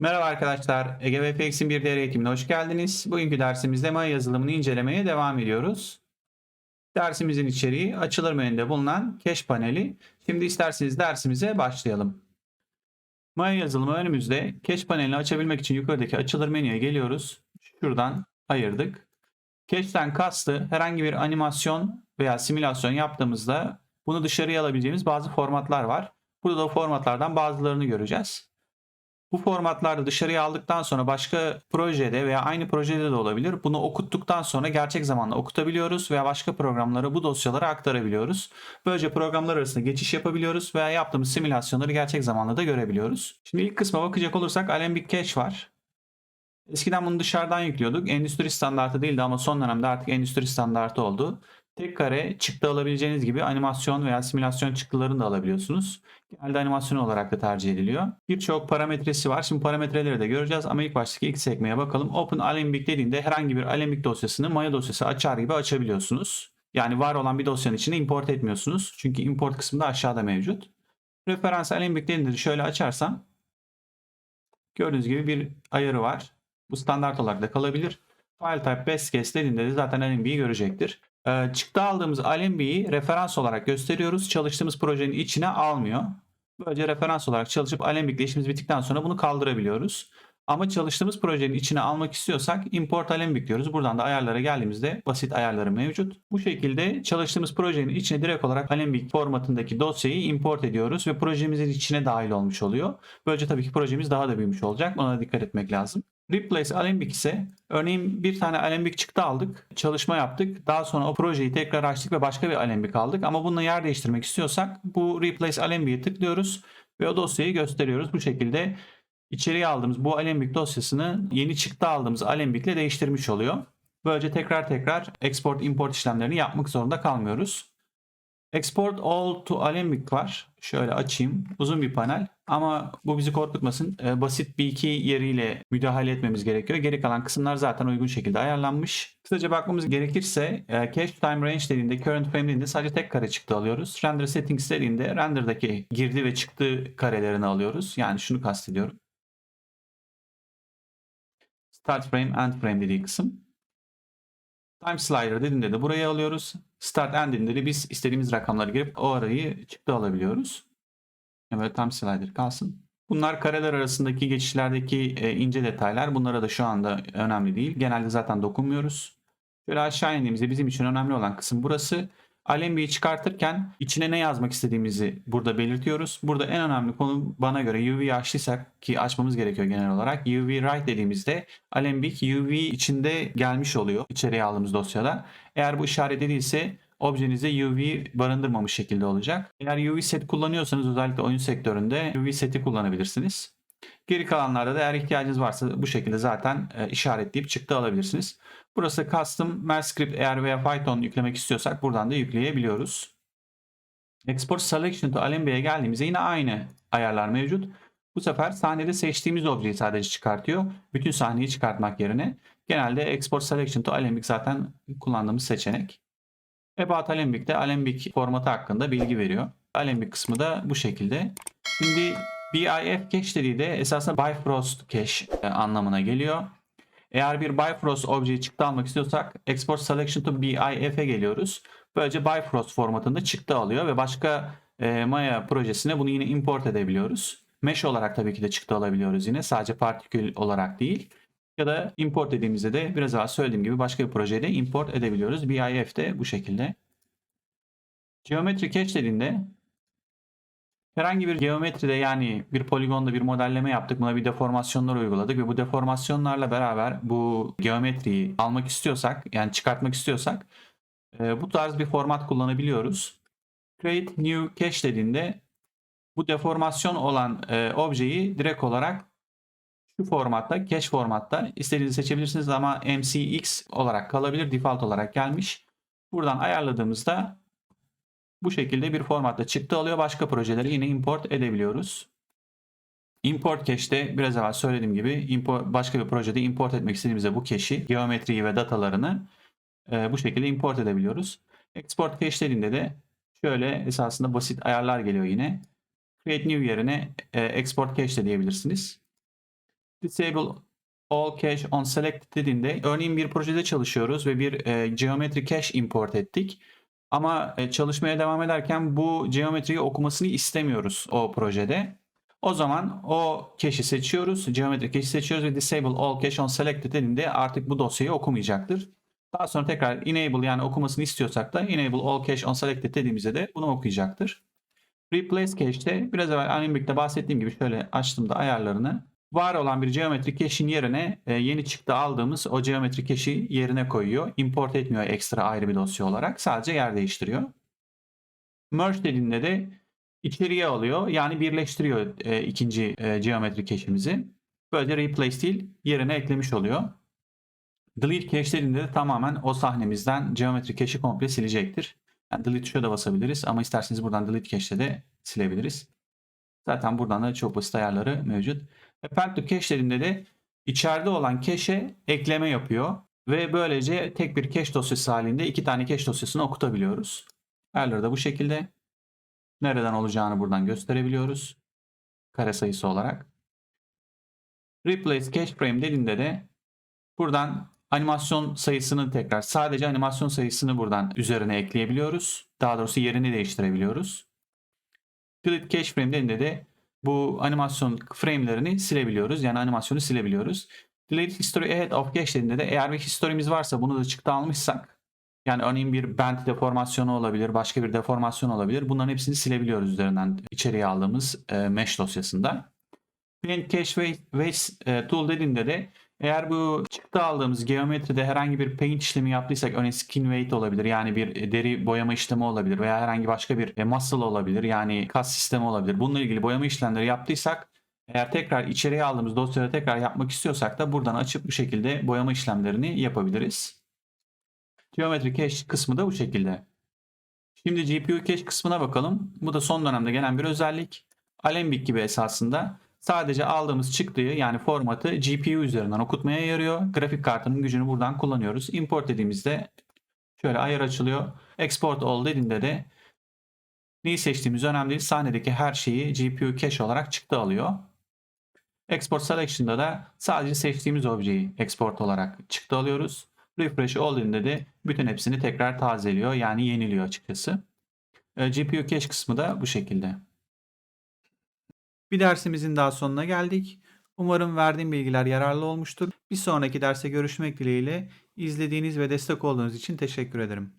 Merhaba arkadaşlar, Ege VPX'in bir diğer eğitimine hoş geldiniz. Bugünkü dersimizde Maya yazılımını incelemeye devam ediyoruz. Dersimizin içeriği açılır menüde bulunan cache paneli. Şimdi isterseniz dersimize başlayalım. Maya yazılımı önümüzde. Cache panelini açabilmek için yukarıdaki açılır menüye geliyoruz. Şuradan ayırdık. Cache'den kastı herhangi bir animasyon veya simülasyon yaptığımızda bunu dışarıya alabileceğimiz bazı formatlar var. Burada da formatlardan bazılarını göreceğiz. Bu formatlarda dışarıya aldıktan sonra başka projede veya aynı projede de olabilir. Bunu okuttuktan sonra gerçek zamanlı okutabiliyoruz veya başka programlara bu dosyaları aktarabiliyoruz. Böylece programlar arasında geçiş yapabiliyoruz veya yaptığımız simülasyonları gerçek zamanlı da görebiliyoruz. Şimdi ilk kısma bakacak olursak Alembic Cache var. Eskiden bunu dışarıdan yüklüyorduk. Endüstri standartı değildi ama son dönemde artık endüstri standartı oldu. Tek kare çıktı alabileceğiniz gibi animasyon veya simülasyon çıktılarını da alabiliyorsunuz. Genelde animasyon olarak da tercih ediliyor. Birçok parametresi var. Şimdi parametreleri de göreceğiz ama ilk baştaki ilk sekmeye bakalım. Open Alembic dediğinde herhangi bir Alembic dosyasını Maya dosyası açar gibi açabiliyorsunuz. Yani var olan bir dosyanın içine import etmiyorsunuz. Çünkü import kısmı da aşağıda mevcut. Referans Alembic dediğinde de şöyle açarsam gördüğünüz gibi bir ayarı var. Bu standart olarak da kalabilir. File type best case dediğinde de zaten Alembic'i görecektir. Ee, çıktı aldığımız Alembic'i referans olarak gösteriyoruz. Çalıştığımız projenin içine almıyor. Böylece referans olarak çalışıp Alembic'le işimiz bittikten sonra bunu kaldırabiliyoruz. Ama çalıştığımız projenin içine almak istiyorsak import Alembic diyoruz. Buradan da ayarlara geldiğimizde basit ayarları mevcut. Bu şekilde çalıştığımız projenin içine direkt olarak Alembic formatındaki dosyayı import ediyoruz ve projemizin içine dahil olmuş oluyor. Böylece tabii ki projemiz daha da büyümüş olacak. Ona dikkat etmek lazım. Replace Alembic ise örneğin bir tane Alembic çıktı aldık, çalışma yaptık. Daha sonra o projeyi tekrar açtık ve başka bir Alembic aldık. Ama bununla yer değiştirmek istiyorsak bu Replace Alembic'e tıklıyoruz ve o dosyayı gösteriyoruz. Bu şekilde içeriye aldığımız bu Alembic dosyasını yeni çıktı aldığımız Alembic ile değiştirmiş oluyor. Böylece tekrar tekrar export import işlemlerini yapmak zorunda kalmıyoruz. Export all to Alembic var. Şöyle açayım. Uzun bir panel ama bu bizi korkutmasın. Ee, basit bir iki yeriyle müdahale etmemiz gerekiyor. Geri kalan kısımlar zaten uygun şekilde ayarlanmış. Kısaca bakmamız gerekirse e, cache time range dediğinde current frame dediğinde sadece tek kare çıktı alıyoruz. Render settings dediğinde render'daki girdi ve çıktı karelerini alıyoruz. Yani şunu kastediyorum. Start frame, end frame dediği kısım. Time slider dediğinde de burayı alıyoruz. Start end dediğinde de biz istediğimiz rakamları girip o arayı çıktı alabiliyoruz. Evet time slider kalsın. Bunlar kareler arasındaki geçişlerdeki e, ince detaylar. Bunlara da şu anda önemli değil. Genelde zaten dokunmuyoruz. Şöyle aşağı indiğimizde bizim için önemli olan kısım burası. Alembic'i çıkartırken içine ne yazmak istediğimizi burada belirtiyoruz. Burada en önemli konu bana göre UV açtıysak ki açmamız gerekiyor genel olarak. UV write dediğimizde Alembic UV içinde gelmiş oluyor içeriye aldığımız dosyada. Eğer bu işaret edilse objenize UV barındırmamış şekilde olacak. Eğer UV set kullanıyorsanız özellikle oyun sektöründe UV seti kullanabilirsiniz. Geri kalanlarda da eğer ihtiyacınız varsa bu şekilde zaten e, işaretleyip çıktı alabilirsiniz. Burası custom Merge script eğer veya Python yüklemek istiyorsak buradan da yükleyebiliyoruz. Export selection to Alembic'e geldiğimizde yine aynı ayarlar mevcut. Bu sefer sahnede seçtiğimiz objeyi sadece çıkartıyor. Bütün sahneyi çıkartmak yerine. Genelde Export Selection to Alembic zaten kullandığımız seçenek. About Alembic'te Alembic formatı hakkında bilgi veriyor. Alembic kısmı da bu şekilde. Şimdi BIF cache dediği de esasında Bifrost cache e, anlamına geliyor. Eğer bir Bifrost objeyi çıktı almak istiyorsak Export Selection to BIF'e geliyoruz. Böylece Bifrost formatında çıktı alıyor ve başka e, Maya projesine bunu yine import edebiliyoruz. Mesh olarak tabii ki de çıktı alabiliyoruz yine. Sadece partikül olarak değil. Ya da import dediğimizde de biraz daha söylediğim gibi başka bir projede import edebiliyoruz. BIF de bu şekilde. Geometri cache dediğinde herhangi bir geometride yani bir poligonda bir modelleme yaptık. Buna bir deformasyonlar uyguladık ve bu deformasyonlarla beraber bu geometriyi almak istiyorsak yani çıkartmak istiyorsak e, bu tarz bir format kullanabiliyoruz. Create new cache dediğinde bu deformasyon olan e, objeyi direkt olarak şu formatta, cache formatta istediğinizi seçebilirsiniz ama MCX olarak kalabilir. Default olarak gelmiş. Buradan ayarladığımızda bu şekilde bir formatta çıktı alıyor. Başka projeleri yine import edebiliyoruz. Import cache'de biraz evvel söylediğim gibi import, başka bir projede import etmek istediğimizde bu cache'i, geometriyi ve datalarını e, bu şekilde import edebiliyoruz. Export cache dediğinde de şöyle esasında basit ayarlar geliyor yine. Create new yerine e, export cache de diyebilirsiniz. Disable all cache on select dediğinde örneğin bir projede çalışıyoruz ve bir e, geometry cache import ettik. Ama e, çalışmaya devam ederken bu geometriyi okumasını istemiyoruz o projede. O zaman o cache'i seçiyoruz. Geometry cache'i seçiyoruz ve disable all cache on selected dediğinde artık bu dosyayı okumayacaktır. Daha sonra tekrar enable yani okumasını istiyorsak da enable all cache on selected dediğimizde de bunu okuyacaktır. Replace cache'te biraz evvel Animbik'te bahsettiğim gibi şöyle açtığımda ayarlarını var olan bir geometri cache'in yerine e, yeni çıktı aldığımız o geometri cache'i yerine koyuyor. Import etmiyor ekstra ayrı bir dosya olarak. Sadece yer değiştiriyor. Merge dediğinde de içeriye alıyor. Yani birleştiriyor e, ikinci e, geometri cache'imizi. Böylece replace değil yerine eklemiş oluyor. Delete cache dediğinde de tamamen o sahnemizden geometri cache'i komple silecektir. Yani delete tuşuna da basabiliriz ama isterseniz buradan delete cache'de de silebiliriz. Zaten buradan da çok basit ayarları mevcut. Append to cache dediğinde de içeride olan cache'e ekleme yapıyor. Ve böylece tek bir cache dosyası halinde iki tane cache dosyasını okutabiliyoruz. Ayarları da bu şekilde. Nereden olacağını buradan gösterebiliyoruz. Kare sayısı olarak. Replace cache frame dediğinde de buradan animasyon sayısını tekrar sadece animasyon sayısını buradan üzerine ekleyebiliyoruz. Daha doğrusu yerini değiştirebiliyoruz. Delete cache frame dediğinde de bu animasyon frame'lerini silebiliyoruz. Yani animasyonu silebiliyoruz. Delete history ahead of cache dediğinde de eğer bir history'miz varsa bunu da çıktı almışsak yani örneğin bir bend deformasyonu olabilir, başka bir deformasyon olabilir. Bunların hepsini silebiliyoruz üzerinden içeriye aldığımız e, mesh dosyasında. Paint Cache Waste, waste e, Tool dediğinde de eğer bu çıktı aldığımız geometride herhangi bir paint işlemi yaptıysak örneğin skin weight olabilir yani bir deri boyama işlemi olabilir veya herhangi başka bir e, muscle olabilir yani kas sistemi olabilir. Bununla ilgili boyama işlemleri yaptıysak eğer tekrar içeriye aldığımız dosyada tekrar yapmak istiyorsak da buradan açıp bu şekilde boyama işlemlerini yapabiliriz. Geometry Cache kısmı da bu şekilde. Şimdi GPU Cache kısmına bakalım. Bu da son dönemde gelen bir özellik. Alembic gibi esasında sadece aldığımız çıktıyı yani formatı GPU üzerinden okutmaya yarıyor. Grafik kartının gücünü buradan kullanıyoruz. Import dediğimizde şöyle ayar açılıyor. Export all dediğinde de neyi seçtiğimiz önemli değil. Sahnedeki her şeyi GPU cache olarak çıktı alıyor. Export Selection'da da sadece seçtiğimiz objeyi export olarak çıktı alıyoruz. Refresh olduğunda de bütün hepsini tekrar tazeliyor yani yeniliyor açıkçası. E, GPU cache kısmı da bu şekilde. Bir dersimizin daha sonuna geldik. Umarım verdiğim bilgiler yararlı olmuştur. Bir sonraki derse görüşmek dileğiyle izlediğiniz ve destek olduğunuz için teşekkür ederim.